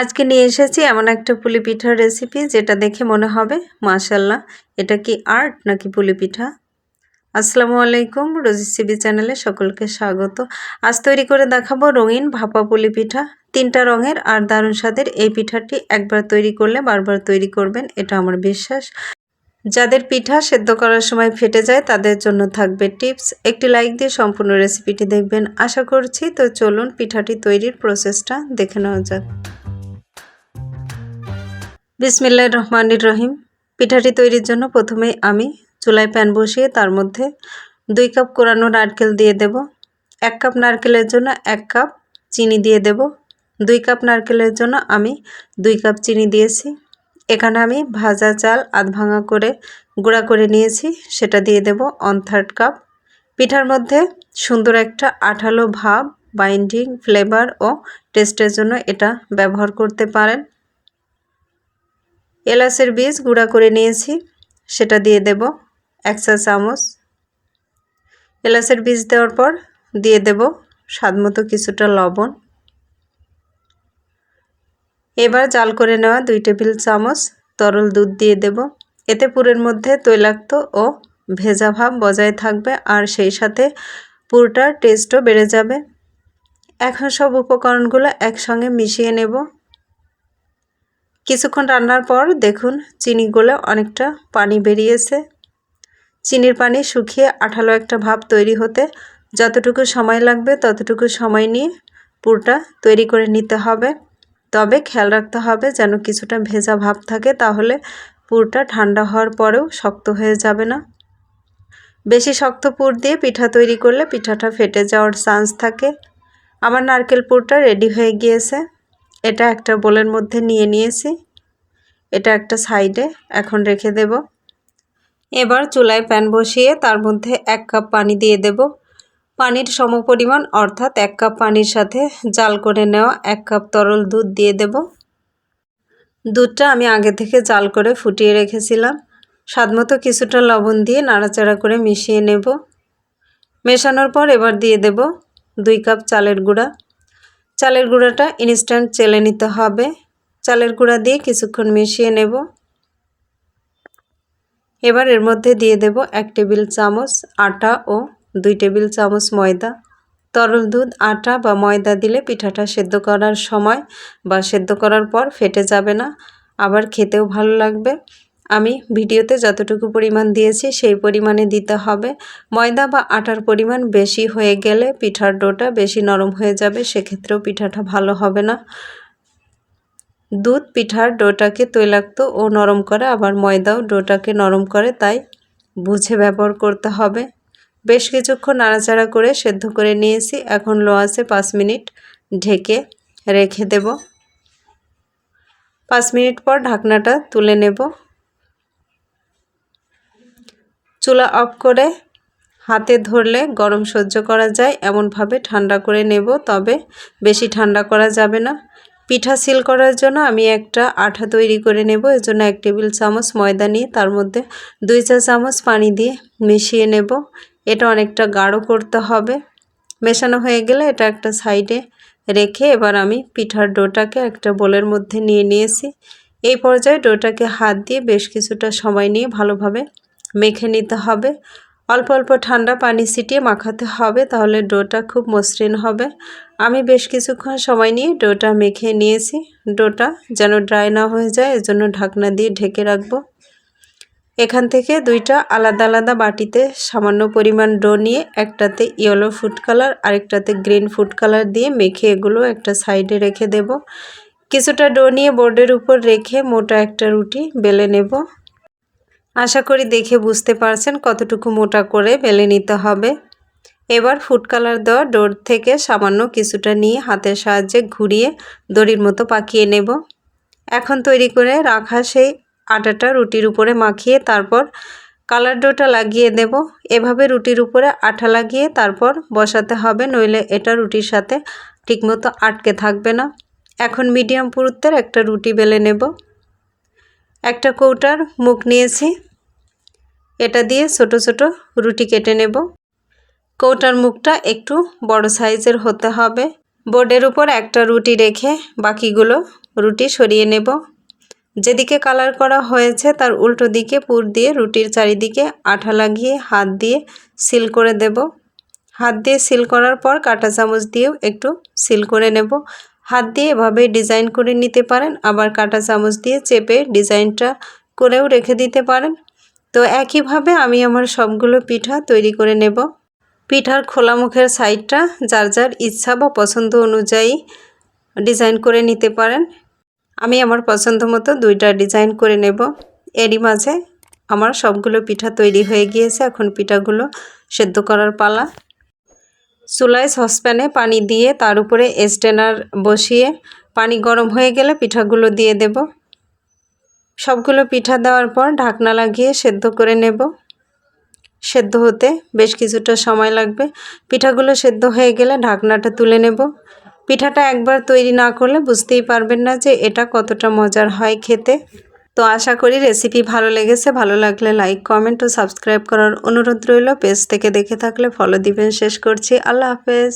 আজকে নিয়ে এসেছি এমন একটা পুলি পিঠার রেসিপি যেটা দেখে মনে হবে মাশাল্লাহ এটা কি আর্ট নাকি পুলি পিঠা? আসসালামু আলাইকুম, রোজি রোজিসিবি চ্যানেলে সকলকে স্বাগত। আজ তৈরি করে দেখাবো রঙিন ভাপা পুলি পিঠা। তিনটা রঙের আর দারুণ স্বাদের এই পিঠাটি একবার তৈরি করলে বারবার তৈরি করবেন, এটা আমার বিশ্বাস। যাদের পিঠা সেদ্ধ করার সময় ফেটে যায়, তাদের জন্য থাকবে টিপস। একটি লাইক দিয়ে সম্পূর্ণ রেসিপিটি দেখবেন, আশা করছি। তো চলুন পিঠাটি তৈরির প্রসেসটা দেখে নেওয়া যাক। বিসমিল্লা রহমানির রহিম। পিঠাটি তৈরির জন্য প্রথমে আমি চুলায় প্যান বসিয়ে তার মধ্যে দুই কাপ কোরানো নারকেল দিয়ে দেব। এক কাপ নারকেলের জন্য এক কাপ চিনি দিয়ে দেব। দুই কাপ নারকেলের জন্য আমি দুই কাপ চিনি দিয়েছি। এখানে আমি ভাজা চাল আধ ভাঙা করে গুঁড়া করে নিয়েছি, সেটা দিয়ে দেব অন থার্ড কাপ পিঠার মধ্যে সুন্দর একটা আঠালো ভাব বাইন্ডিং ফ্লেভার ও টেস্টের জন্য এটা ব্যবহার করতে পারেন। এলাচের বীজ গুঁড়া করে নিয়েছি, সেটা দিয়ে দেব এক চা চামচ। এলাচের বীজ দেওয়ার পর দিয়ে দেব স্বাদমতো কিছুটা লবণ। এবার জাল করে নেওয়া দুই টেবিল চামচ তরল দুধ দিয়ে দেব। এতে পুরের মধ্যে তৈলাক্ত ও ভেজা ভাব বজায় থাকবে আর সেই সাথে পুরটার টেস্টও বেড়ে যাবে। এখন সব উপকরণগুলো একসঙ্গে মিশিয়ে নেব। কিছুক্ষণ রান্নার পর দেখুন চিনি চিনিগুলো অনেকটা পানি বেরিয়েছে। চিনির পানি শুকিয়ে আঠালো একটা ভাব তৈরি হতে যতটুকু সময় লাগবে ততটুকু সময় নিয়ে পুরটা তৈরি করে নিতে হবে। তবে খেয়াল রাখতে হবে যেন কিছুটা ভেজা ভাব থাকে তাহলে পুরটা ঠান্ডা হওয়ার পরেও শক্ত হয়ে যাবে না। বেশি শক্ত পুর দিয়ে পিঠা তৈরি করলে পিঠাটা ফেটে যাওয়ার চান্স থাকে। আমার নারকেল পুরটা রেডি হয়ে গিয়েছে। এটা একটা বোলের মধ্যে নিয়ে নিয়েছি। এটা একটা সাইডে, এখন রেখে দেব। এবার চুলায় প্যান বসিয়ে তার মধ্যে এক কাপ পানি দিয়ে দেব। পানির সমপরিমাণ, অর্থাৎ এক কাপ পানির সাথে জাল করে নেওয়া এক কাপ তরল দুধ দিয়ে দেব। দুধটা আমি আগে থেকে জাল করে ফুটিয়ে রেখেছিলাম। স্বাদমতো কিছুটা লবণ দিয়ে নাড়াচাড়া করে মিশিয়ে নেব। মেশানোর পর এবার দিয়ে দেব দুই কাপ চালের গুঁড়া। চালের গুঁড়াটা ইনস্ট্যান্ট চেলে নিতে হবে। চালের গুঁড়া দিয়ে কিছুক্ষণ মিশিয়ে নেব। এবার এর মধ্যে দিয়ে দেব এক টেবিল চামচ আটা ও দুই টেবিল চামচ ময়দা। তরল দুধ, আটা বা ময়দা দিলে পিঠাটা সেদ্ধ করার সময় বা সেদ্ধ করার পর ফেটে যাবে না। আবার খেতেও ভালো লাগবে। আমি ভিডিওতে যতটুকু পরিমাণ দিয়েছি সেই পরিমাণে দিতে হবে। ময়দা বা আটার পরিমাণ বেশি হয়ে গেলে পিঠার ডোটা বেশি নরম হয়ে যাবে, সেক্ষেত্রেও পিঠাটা ভালো হবে না। দুধ পিঠার ডোটাকে তৈলাক্ত ও নরম করে, আবার ময়দাও ডোটাকে নরম করে, তাই বুঝে ব্যবহার করতে হবে। বেশ কিছুক্ষণ নাড়াচাড়া করে সেদ্ধ করে নিয়েছি। এখন লো আছে পাঁচ মিনিট ঢেকে রেখে দেব। পাঁচ মিনিট পর ঢাকনাটা তুলে নেব। চুলা অফ করে হাতে ধরলে গরম সহ্য করা যায়। এমনভাবে ঠান্ডা করে নেব, তবে বেশি ঠান্ডা করা যাবে না। পিঠা সিল করার জন্য আমি একটা আঠা তৈরি করে নেব। এর জন্য এক টেবিল চামচ ময়দা নিয়ে তার মধ্যে দুই চা চামচ পানি দিয়ে মিশিয়ে নেব। এটা অনেকটা গাঢ় করতে হবে। মেশানো হয়ে গেলে এটা একটা সাইডে রেখে এবার আমি পিঠার ডোটাকে একটা বোলের মধ্যে নিয়ে নিয়েছি। এই পর্যায়ে ডোটাকে হাত দিয়ে বেশ কিছুটা সময় নিয়ে ভালোভাবে মেখে নিতে হবে। অল্প অল্প ঠান্ডা পানি ছিটিয়ে মাখাতে হবে, তাহলে ডোটা খুব মসৃণ হবে। আমি বেশ কিছুক্ষণ সময় নিয়ে ডোটা মেখে নিয়েছি। ডোটা যেন ড্রাই না হয়ে যায়, এজন্য ঢাকনা দিয়ে ঢেকে রাখব। এখান থেকে দুইটা আলাদা আলাদা বাটিতে সামান্য পরিমাণ ডো নিয়ে একটাতে ইয়েলো ফুড কালার, আরেকটাতে গ্রিন ফুড কালার দিয়ে মেখে এগুলো একটা সাইডে রেখে দেব। কিছুটা ডো নিয়ে বোর্ডের উপর রেখে মোটা একটা রুটি বেলে নেব। আশা করি দেখে বুঝতে পারছেন কতটুকু মোটা করে বেলে নিতে হবে। এবার ফুড কালার দেওয়া ডোর থেকে সামান্য কিছুটা নিয়ে হাতের সাহায্যে ঘুরিয়ে দড়ির মতো পাকিয়ে নেব। এখন তৈরি করে রাখা সেই আটাটা রুটির উপরে মাখিয়ে তারপর কালার ডোটা লাগিয়ে দেব। এভাবে রুটির উপরে আঠা লাগিয়ে তারপর বসাতে হবে, নইলে এটা রুটির সাথে ঠিকমতো আটকে থাকবে না। এখন মিডিয়াম পুরুত্বের একটা রুটি বেলে নেব। একটা কৌটার মুখ নিয়েছি। এটা দিয়ে ছোট ছোট রুটি কেটে নেব। কৌটার মুখটা একটু বড় সাইজের হতে হবে। বোর্ডের উপর একটা রুটি রেখে বাকিগুলো রুটি সরিয়ে নেব। যেদিকে কালার করা হয়েছে তার উল্টো দিকে পুর দিয়ে রুটির চারিদিকে আঠা লাগিয়ে হাত দিয়ে সিল করে দেব। হাত দিয়ে সিল করার পর কাঁটা চামচ দিয়েও একটু সিল করে নেব। হাত দিয়ে এভাবে ডিজাইন করে নিতে পারেন। আবার কাঁটা চামচ দিয়ে চেপে ডিজাইনটা করেও রেখে দিতে পারেন। তো একইভাবে আমি আমার সবগুলো পিঠা তৈরি করে নেব। পিঠার খোলা মুখের সাইডটা যার যার ইচ্ছা বা পছন্দ অনুযায়ী ডিজাইন করে নিতে পারেন। আমি আমার পছন্দ মতো দুইটা ডিজাইন করে নেব। এরই মাঝে আমার সবগুলো পিঠা তৈরি হয়ে গিয়েছে। এখন পিঠাগুলো সেদ্ধ করার পালা। চুলায় সসপ্যানে পানি দিয়ে তার উপরে স্টেনার বসিয়ে পানি গরম হয়ে গেলে পিঠাগুলো দিয়ে দেব। সবগুলো পিঠা দেওয়ার পর ঢাকনা লাগিয়ে সেদ্ধ করে নেব। সেদ্ধ হতে বেশ কিছুটা সময় লাগবে। পিঠাগুলো সেদ্ধ হয়ে গেলে ঢাকনাটা তুলে নেব। পিঠাটা একবার তৈরি না করলে বুঝতেই পারবেন না যে এটা কতটা মজার হয় খেতে। তো আশা করি রেসিপি ভালো লেগেছে। ভালো লাগলে লাইক কমেন্ট ও সাবস্ক্রাইব করার অনুরোধ রইল। পেজ থেকে দেখে থাকলে ফলো দিবেন। শেষ করছি। আল্লাহ হাফেজ।